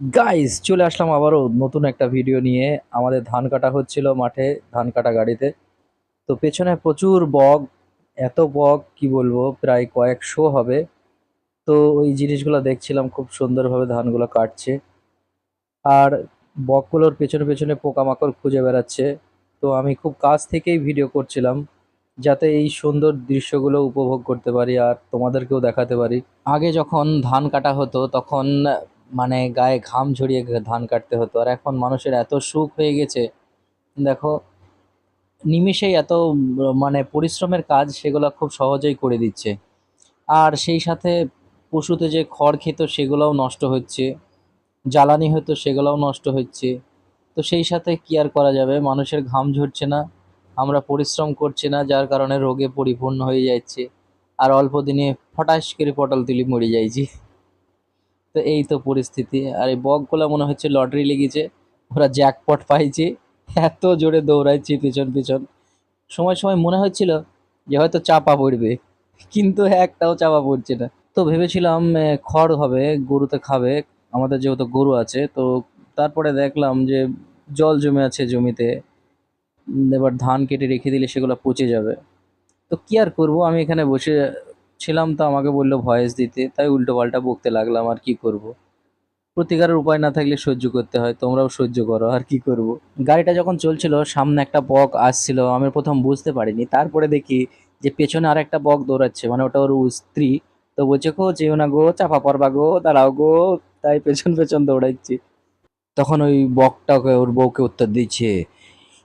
Guys চলে আসলাম আবারও নতুন একটা ভিডিও নিয়ে। আমাদের ধান কাটা হচ্ছিল মাঠে, ধান কাটা গাড়িতে। তো পেছনে প্রচুর বক, এত বক, কি বলব, প্রায় কয়েকশো হবে। তো ওই জিনিসগুলো দেখছিলাম, খুব সুন্দরভাবে ধানগুলো কাটছে। আর বকগুলোর পেছনে পেছনে পোকামাকড় খুঁজে বেড়াচ্ছে। তো আমি খুব কাছ থেকেই ভিডিও করছিলাম, যাতে এই সুন্দর দৃশ্যগুলো উপভোগ করতে পারি আর তোমাদেরকেও দেখাতে পারি। আগে যখন ধান কাটা হতো, তখন মানে গায়ে ঘাম ঝরিয়ে ধান কাটতে হতো। আর এখন মানুষের এত সুখ হয়ে গেছে, দেখো, নিমিষেই এত মানে পরিশ্রমের কাজ সেগুলো খুব সহজেই করে দিচ্ছে। আর সেই সাথে পশুতে যে খড় খেত সেগুলোও নষ্ট হচ্ছে, জ্বালানি হতো সেগুলোও নষ্ট হচ্ছে। তো সেই সাথে কি আর করা যাবে? মানুষের ঘাম ঝরছে না, আমরা পরিশ্রম করছি না, যার কারণে রোগে পরিপূর্ণ হয়ে যাচ্ছে। আর অল্প দিনে ফটাস করে পটল তুলি মরে যাইছি। তো এই তো পরিস্থিতি। আর এই বকগুলো মনে হচ্ছে লটারি লেগেছে। ওরা জ্যাকপট পাইছে। এত জোরে দৌড়াইছে পিছন পিছন। সময় সময় মনে হচ্ছিল যে হয়তো চাপা পড়বে। কিন্তু একটাও চাপা পড়ছে না। তো ভেবেছিলাম খড় হবে গরুতে খাবে। আমাদের যেহেতু গরু আছে, তো তারপরে দেখলাম যে জল জমে আছে জমিতে। এবার ধান কেটে রেখে দিলে সেগুলো পচে যাবে। তো কি আর করব? আমি এখানে বসে ছিলাম তো আমাকে বলল ভয়েস দিতে, তাই উল্টোপাল্টা বকতে লাগলাম, আর কি করব। প্রতিকারের উপায় না থাকলে সহ্য করতে হয়, তোমরাও সহ্য করো, আর কি করব। গাড়িটা যখন চলছিল, সামনে একটা বক আসছিল, আমি প্রথম বুঝতে পারিনি, তারপরে দেখি যে পেছনে আর একটা বক দৌড়াচ্ছে মানে ওটা ওর স্ত্রী তো বলছে গো যেও না গো, চাপা পড়বা গো, দাঁড়াও গো তাই পেছন পেছন দৌড়াচ্ছি তখন ওই বকটাকে, ওর বউকে উত্তর দিচ্ছে,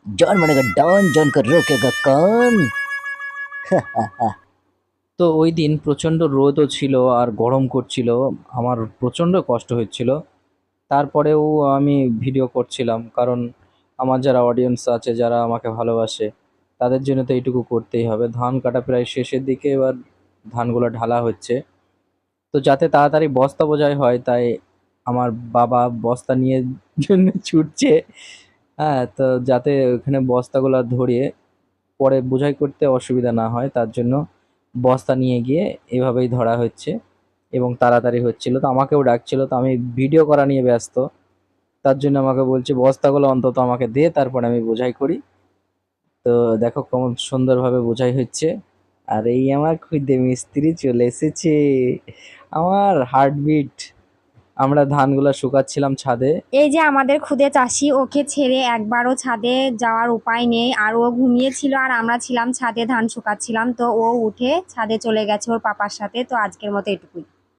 জন মানে ডান, জন কর, রোকে গা, কান হা হা হা তো ওই দিন প্রচণ্ড রোদও ছিল আর গরম করছিল। আমার প্রচণ্ড কষ্ট হচ্ছিল। তারপরেও আমি ভিডিও করছিলাম কারণ আমার যারা অডিয়েন্স আছে, যারা আমাকে ভালোবাসে, তাদের জন্য তো এইটুকু করতেই হবে। ধান কাটা প্রায় শেষের দিকে এবার ধানগুলো ঢালা হচ্ছে। তো যাতে তাড়াতাড়ি বস্তা বোঝাই হয়, তাই আমার বাবা বস্তা নিয়ে জন্য ছুটছে। হ্যাঁ তো যাতে ওখানে বস্তাগুলো ধরিয়ে পরে বোঝাই করতে অসুবিধা না হয়, তার জন্য বস্তা নিয়ে গিয়ে এভাবেই ধরা হচ্ছে এবং তাড়াতাড়ি হচ্ছিল। তো আমাকেও ডাকছিল, তো আমি ভিডিও করা নিয়ে ব্যস্ত। তার জন্য আমাকে বলছে, বস্তাগুলো অন্তত আমাকে দে, তারপরে আমি বোঝাই করি। তো দেখো কেমন সুন্দরভাবে বোঝাই হচ্ছে। আর এই আমার খুদে মিস্ত্রি চলে এসেছে। আমার হার্টবিট আমরা ধানগুলো শুকাচ্ছিলাম ছাদে। এই যে আমাদের খুদে চাষি, ওকে ছেড়ে একবারও ছাদে যাওয়ার উপায় নেই। আর ও ঘুমিয়েছিল আর আমরা ছিলাম ছাদে ধান শুকাচ্ছিলাম। তো ও উঠে ছাদে চলে গেছে ওর পাপার সাথে। তো আজকের মতো এটুকুই।